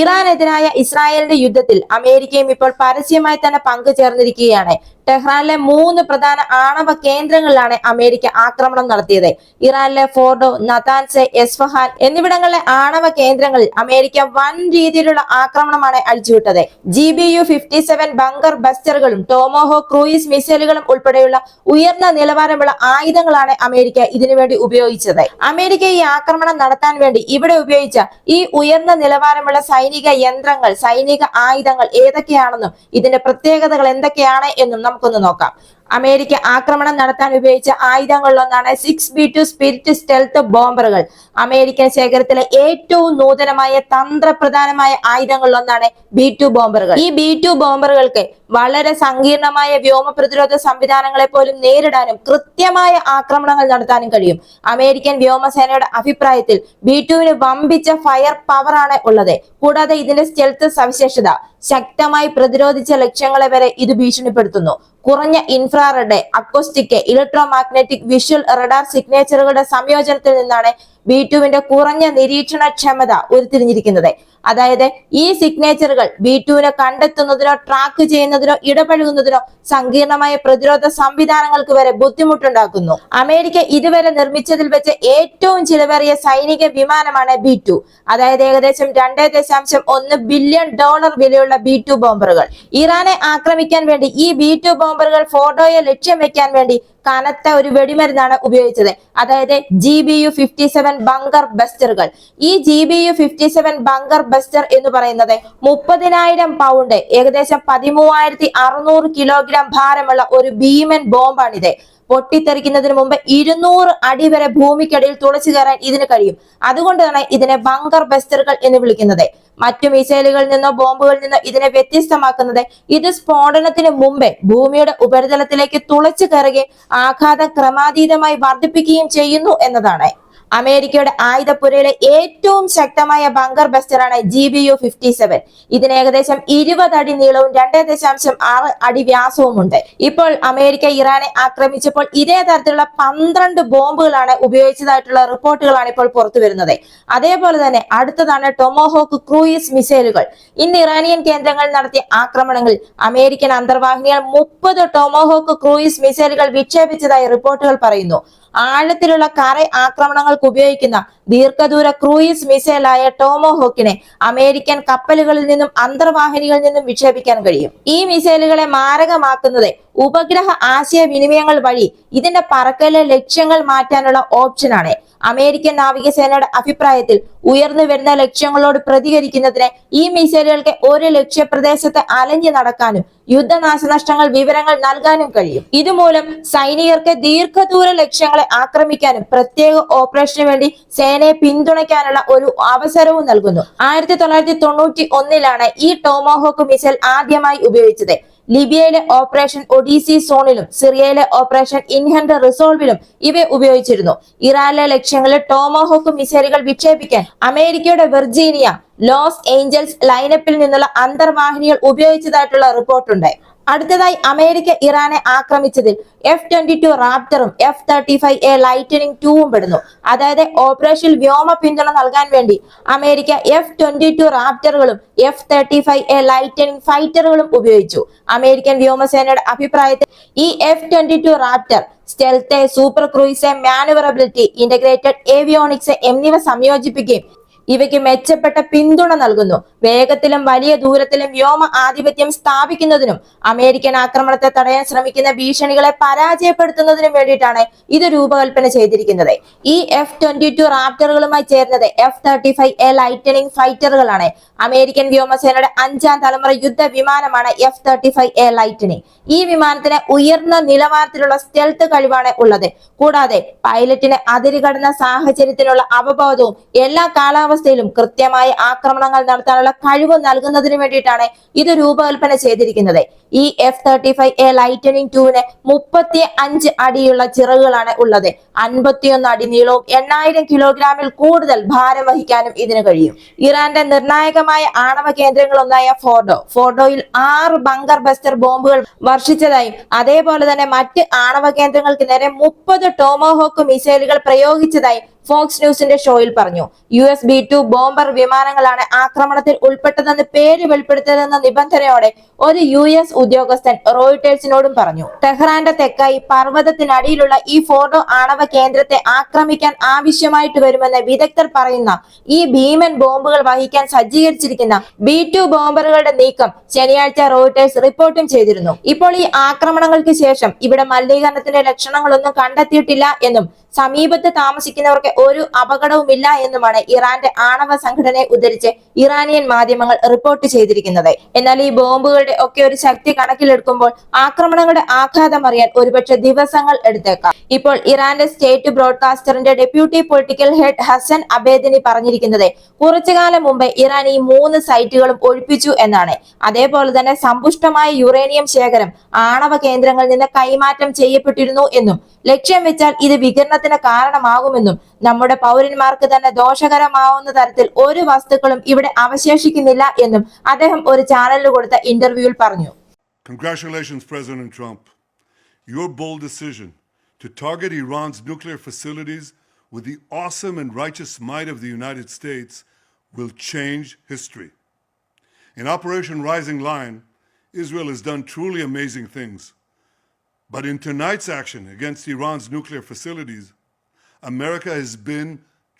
ഇറാനെതിരായ ഇസ്രായേലിന്റെ യുദ്ധത്തിൽ അമേരിക്കയും ഇപ്പോൾ പരസ്യമായി തന്നെ പങ്കുചേർന്നിരിക്കുകയാണ്. ടെഹ്റാനിലെ മൂന്ന് പ്രധാന ആണവ കേന്ദ്രങ്ങളിലാണ് അമേരിക്ക ആക്രമണം നടത്തിയത്. ഇറാനിലെ ഫോർഡോ നതാൻസെ എസ്ഫഹാൻ എന്നിവിടങ്ങളിലെ ആണവ കേന്ദ്രങ്ങളിൽ അമേരിക്ക വൻ രീതിയിലുള്ള ആക്രമണമാണ് അഴിച്ചുവിട്ടത്. G B U fifty seven bunker ബസ്റ്ററുകളും Tomahawk cruise മിസൈലുകളും ഉൾപ്പെടെയുള്ള ഉയർന്ന നിലവാരമുള്ള ആയുധങ്ങളാണ് അമേരിക്ക ഇതിനുവേണ്ടി ഉപയോഗിച്ചത്. അമേരിക്ക ഈ ആക്രമണം നടത്താൻ വേണ്ടി ഇവിടെ ഉപയോഗിച്ച ഈ ഉയർന്ന നിലവാരമുള്ള സൈനിക യന്ത്രങ്ങൾ സൈനിക ആയുധങ്ങൾ ഏതൊക്കെയാണെന്നും ഇതിന്റെ പ്രത്യേകതകൾ എന്തൊക്കെയാണ് എന്നും നമുക്കൊന്ന് നോക്കാം. അമേരിക്ക ആക്രമണം നടത്താൻ ഉപയോഗിച്ച ആയുധങ്ങളിലൊന്നാണ് six B two spirit stealth ബോംബറുകൾ American ശേഖരത്തിലെ ഏറ്റവും നൂതനമായ തന്ത്രപ്രധാനമായ ആയുധങ്ങളിലൊന്നാണ് ബി ടു ബോംബറുകൾ ഈ ബി ടു ബോംബറുകൾക്ക് വളരെ സങ്കീർണമായ വ്യോമ പ്രതിരോധ സംവിധാനങ്ങളെ പോലും നേരിടാനും കൃത്യമായ ആക്രമണങ്ങൾ നടത്താനും കഴിയും. അമേരിക്കൻ വ്യോമസേനയുടെ അഭിപ്രായത്തിൽ ബി ടുവിന് വമ്പിച്ച ഫയർ പവർ ആണ് ഉള്ളത്. കൂടാതെ ഇതിന്റെ സ്റ്റെൽത്ത് സവിശേഷത ശക്തമായി പ്രതിരോധിച്ച ലക്ഷ്യങ്ങളെ വരെ ഇത് ഭീഷണിപ്പെടുത്തുന്നു. കുറഞ്ഞ infrared acoustic electromagnetic visual radar സിഗ്നേച്ചറുകളുടെ സംയോജനത്തിൽ നിന്നാണ് ബി ടുവിന്റെ കുറഞ്ഞ നിരീക്ഷണ ക്ഷമത ഉരുത്തിരിഞ്ഞിരിക്കുന്നത്. അതായത് ഈ സിഗ്നേച്ചറുകൾ ബി ടുവിനെ കണ്ടെത്തുന്നതിനോ ട്രാക്ക് ചെയ്യുന്നതിനോ ഇടപഴകുന്നതിനോ സങ്കീർണമായ പ്രതിരോധ സംവിധാനങ്ങൾക്ക് വരെ ബുദ്ധിമുട്ടുണ്ടാക്കുന്നു. അമേരിക്ക ഇതുവരെ നിർമ്മിച്ചതിൽ വെച്ച് ഏറ്റവും ചിലവേറിയ സൈനിക വിമാനമാണ് ബി ടു. അതായത് ഏകദേശം രണ്ടേ ദശാംശം ഒന്ന് ബില്യൺ ഡോളർ വിലയുള്ള ബി ടു ബോംബറുകൾ. ഇറാനെ ആക്രമിക്കാൻ വേണ്ടി ഈ ബി ടു ബോംബറുകൾ ഫോർഡോയെ ലക്ഷ്യം വെക്കാൻ വേണ്ടി കനത്ത ഒരു വെടിമരുന്നാണ് ഉപയോഗിച്ചത്. അതായത് G B U fifty seven bunker ബസ്റ്ററുകൾ ഈ G B U fifty seven bunker buster എന്ന് പറയുന്നത് മുപ്പതിനായിരം പൗണ്ട് ഏകദേശം പതിമൂവായിരത്തി അറുന്നൂറ് കിലോഗ്രാം ഭാരമുള്ള ഒരു ഭീമൻ ബോംബാണിത്. പൊട്ടിത്തെറിക്കുന്നതിന് മുമ്പ് ഇരുന്നൂറ് അടി വരെ ഭൂമിക്കടിയിൽ തുളച്ചു കയറാൻ ഇതിന് കഴിയും. അതുകൊണ്ടാണ് ഇതിനെ ബങ്കർ ബസ്റ്ററുകൾ എന്ന് വിളിക്കുന്നത്. മറ്റു മിസൈലുകളിൽ നിന്നോ ബോംബുകളിൽ നിന്നോ ഇതിനെ വ്യത്യസ്തമാക്കുന്നത് ഇത് സ്ഫോടനത്തിന് മുമ്പേ ഭൂമിയുടെ ഉപരിതലത്തിലേക്ക് തുളച്ചു കയറുകയും ആഘാതം ക്രമാതീതമായി വർദ്ധിപ്പിക്കുകയും ചെയ്യുന്നു എന്നതാണ്. അമേരിക്കയുടെ ആയുധപ്പുരയിലെ ഏറ്റവും ശക്തമായ bunker ബസ്റ്ററാണ് G B U fifty seven ഇതിന് ഏകദേശം ഇരുപത് അടി നീളവും രണ്ടേ ദശാംശം ആറ് അടി വ്യാസവും ഉണ്ട് ഇപ്പോൾ അമേരിക്ക ഇറാനെ ആക്രമിച്ചപ്പോൾ ഇതേ തരത്തിലുള്ള പന്ത്രണ്ട് ബോംബുകളാണ് ഉപയോഗിച്ചതായിട്ടുള്ള റിപ്പോർട്ടുകളാണ് ഇപ്പോൾ പുറത്തു വരുന്നത്. അതേപോലെ തന്നെ അടുത്തതാണ് ടൊമോഹോക്ക് ക്രൂയിസ് മിസൈലുകൾ. ഇന്ന് ഇറാനിയൻ കേന്ദ്രങ്ങൾ നടത്തിയ ആക്രമണങ്ങളിൽ അമേരിക്കൻ അന്തർവാഹിനികൾ മുപ്പത് ടൊമോഹോക്ക് ക്രൂയിസ് മിസൈലുകൾ വിക്ഷേപിച്ചതായി റിപ്പോർട്ടുകൾ പറയുന്നു. ആഴത്തിലുള്ള കര ആക്രമണങ്ങൾക്ക് ഉപയോഗിക്കുന്ന ദീർഘദൂര ക്രൂയിസ് മിസൈലായ ടോമോഹോക്കിനെ അമേരിക്കൻ കപ്പലുകളിൽ നിന്നും അന്തർവാഹിനികളിൽ നിന്നും വിക്ഷേപിക്കാൻ കഴിയും. ഈ മിസൈലുകളെ മാരകമാക്കുന്നത് ഉപഗ്രഹ ആശയവിനിമയങ്ങൾ വഴി ഇതിന്റെ പറക്കലെ ലക്ഷ്യങ്ങൾ മാറ്റാനുള്ള ഓപ്ഷനാണ് അമേരിക്കൻ നാവികസേനയുടെ അഭിപ്രായത്തിൽ ഉയർന്നു വരുന്ന ലക്ഷ്യങ്ങളോട് പ്രതികരിക്കുന്നതിന് ഈ മിസൈലുകൾക്ക് ഒരു ലക്ഷ്യപ്രദേശത്ത് അലഞ്ഞു നടക്കാനും യുദ്ധനാശനഷ്ടങ്ങൾ വിവരങ്ങൾ നൽകാനും കഴിയും. ഇതുമൂലം സൈനികർക്ക് ദീർഘദൂര ലക്ഷ്യങ്ങളെ ആക്രമിക്കാനും പ്രത്യേക ഓപ്പറേഷന് വേണ്ടി സേനയെ പിന്തുണയ്ക്കാനുള്ള ഒരു അവസരവും നൽകുന്നു. ആയിരത്തി തൊള്ളായിരത്തി തൊണ്ണൂറ്റി ഒന്നിലാണ് ഈ ടോമോഹോക്ക് മിസൈൽ ആദ്യമായി ഉപയോഗിച്ചത്. ലിബിയയിലെ ഓപ്പറേഷൻ ഒഡീസി സോണിലും സിറിയയിലെ ഓപ്പറേഷൻ ഇൻഹൻഡ് റിസോൾവിലും ഇവ ഉപയോഗിച്ചിരുന്നു. ഇറാനിലെ ലക്ഷ്യങ്ങളിൽ ടോമോഹോക്ക് മിസൈലുകൾ വിക്ഷേപിക്കാൻ അമേരിക്കയുടെ വെർജീനിയ ലോസ് ഏഞ്ചൽസ് ലൈനപ്പിൽ നിന്നുള്ള അന്തർവാഹിനികൾ ഉപയോഗിച്ചതായിട്ടുള്ള റിപ്പോർട്ടുണ്ട്. അടുത്തതായി അമേരിക്ക ഇറാനെ ആക്രമിച്ചതിൽ F twenty two റാപ്റ്ററും F thirty five A lightning ടൂവും പെടുന്നു. അതായത് ഓപ്പറേഷൻ വ്യോമ പിന്തുണ നൽകാൻ വേണ്ടി America F twenty two റാപ്റ്ററുകളും F thirty five A lightning ഫൈറ്ററുകളും ഉപയോഗിച്ചു. അമേരിക്കൻ വ്യോമസേനയുടെ അഭിപ്രായത്തിൽ ഈ F twenty two raptor സ്റ്റെൽത്തെ super cruise maneuverability integrated avionics എന്നിവ സംയോജിപ്പിക്കുകയും ഇവയ്ക്ക് മെച്ചപ്പെട്ട പിന്തുണ നൽകുന്നു. വേഗത്തിലും വലിയ ദൂരത്തിലും വ്യോമ ആധിപത്യം സ്ഥാപിക്കുന്നതിനും അമേരിക്കൻ ആക്രമണത്തെ തടയാൻ ശ്രമിക്കുന്ന ഭീഷണികളെ പരാജയപ്പെടുത്തുന്നതിനും വേണ്ടിയിട്ടാണ് ഇത് രൂപകൽപ്പന ചെയ്തിരിക്കുന്നത്. ഈ എഫ് ട്വന്റി ടു റാപ്റ്ററുകളുമായി ചേർന്നത് F thirty five A lightning ഫൈറ്ററുകളാണ്. American വ്യോമസേനയുടെ അഞ്ചാം തലമുറ യുദ്ധ വിമാനമാണ് F thirty five A lightning. ഈ വിമാനത്തിന് ഉയർന്ന നിലവാരത്തിലുള്ള സ്റ്റെൽത്ത് കഴിവാണ് ഉള്ളത്. കൂടാതെ പൈലറ്റിന് അതിരുകടന്ന സാഹചര്യത്തിനുള്ള അവബോധവും എല്ലാ കാലാവസ്ഥയിലും കൃത്യമായ ആക്രമണങ്ങൾ നടത്താനുള്ള കഴിവ് നൽകുന്നതിന് വേണ്ടിയിട്ടാണ് ഇത് രൂപകൽപ്പന ചെയ്തിരിക്കുന്നത്. ഈ F thirty five A lightning ടൂവിന് മുപ്പത്തി അഞ്ച് അടിയുള്ള ചിറകുകളാണ് ഉള്ളത്. അൻപത്തിയൊന്ന് അടി നീളവും എണ്ണായിരം കിലോഗ്രാമിൽ കൂടുതൽ ഭാരം വഹിക്കാനും ഇതിന് കഴിയും. ഇറാന്റെ നിർണായകമായ ആണവ കേന്ദ്രങ്ങളൊന്നായ ഫോർഡോ. ഫോർഡോയിൽ ആറ് ബങ്കർ ബസ്റ്റർ ബോംബുകൾ വർഷിച്ചതായും അതേപോലെ തന്നെ മറ്റ് ആണവ കേന്ദ്രങ്ങൾക്ക് നേരെ മുപ്പത് ടോമോഹോക്ക് മിസൈലുകൾ പ്രയോഗിച്ചതായും ഫോക്സ് ന്യൂസിന്റെ ഷോയിൽ പറഞ്ഞു. U S B two bomber വിമാനങ്ങളാണ് ആക്രമണത്തിൽ ഉൾപ്പെട്ടതെന്ന് പേര് വെളിപ്പെടുത്തരുതെന്ന നിബന്ധനയോടെ ഒരു യു എസ് ഉദ്യോഗസ്ഥൻ റോയിട്ടേഴ്സിനോടും പറഞ്ഞു. ടെഹ്റാന്റെ തെക്കായി പർവതത്തിനടിയിലുള്ള ഈ ഫോർഡോ ആണവ കേന്ദ്രത്തെ ആക്രമിക്കാൻ ആവശ്യമായിട്ട് വരുമെന്ന് വിദഗ്ധർ പറയുന്ന ഈ ഭീമൻ ബോംബുകൾ വഹിക്കാൻ സജ്ജീകരിച്ചിരിക്കുന്ന ബി ടു ബോംബറുകളുടെ നീക്കം ശനിയാഴ്ച റോയിട്ടേഴ്സ് റിപ്പോർട്ടും ചെയ്തിരുന്നു. ഇപ്പോൾ ഈ ആക്രമണങ്ങൾക്ക് ശേഷം ഇവിടെ മലിനീകരണത്തിന്റെ ലക്ഷണങ്ങളൊന്നും കണ്ടെത്തിയിട്ടില്ല എന്നും സമീപത്ത് താമസിക്കുന്നവർക്ക് ഒരു അപകടവുമില്ല എന്നുമാണ് ഇറാന്റെ ആണവ സംഘടനയെ ഉദ്ധരിച്ച് ഇറാനിയൻ മാധ്യമങ്ങൾ റിപ്പോർട്ട് ചെയ്തിരിക്കുന്നത്. എന്നാൽ ഈ ബോംബുകളുടെ ഒക്കെ ഒരു ശക്തി കണക്കിലെടുക്കുമ്പോൾ ആക്രമണങ്ങളുടെ ആഘാതം അറിയാൻ ഒരുപക്ഷെ ദിവസങ്ങൾ എടുത്തേക്കാം. ഇപ്പോൾ ഇറാന്റെ state ബ്രോഡ്കാസ്റ്ററിന്റെ deputy political head Hasan Abedini പറഞ്ഞിരിക്കുന്നത് കുറച്ചു കാലം മുമ്പ് ഇറാൻ ഈ മൂന്ന് സൈറ്റുകളും ഒഴിപ്പിച്ചു എന്നാണ്. അതേപോലെ തന്നെ സമ്പുഷ്ടമായ യുറേനിയം ശേഖരം ആണവ കേന്ദ്രങ്ങളിൽ നിന്ന് കൈമാറ്റം ചെയ്യപ്പെട്ടിരുന്നു എന്നും ലക്ഷ്യം വെച്ചാൽ ഇത് വികിരണത്തിന് കാരണമാകുമെന്നും നമ്മുടെ പൗരന്മാർക്ക് തന്നെ ദോഷകരമാവുന്ന തരത്തിൽ ഒരു വസ്തുക്കളും ഇവിടെ അവശേഷിക്കുന്നില്ല എന്നും അദ്ദേഹം ഒരു ചാനലിൽ കൊടുത്ത ഇന്റർവ്യൂവിൽ പറഞ്ഞു Congratulations, President Trump. Your bold decision to target Iran's nuclear facilities with the awesome and righteous might of the United States will change history. In Operation Rising Lion, Israel has done truly amazing things. But in tonight's action against Iran's nuclear facilities, America has been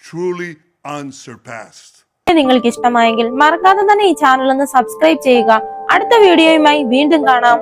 truly unsurpassed. നിങ്ങൾക്ക് ഇഷ്ടമായെങ്കിൽ മറക്കാതെ തന്നെ ഈ channel ഒന്ന് subscribe ചെയ്യുക അടുത്ത വീഡിയോയുമായി വീണ്ടും കാണാം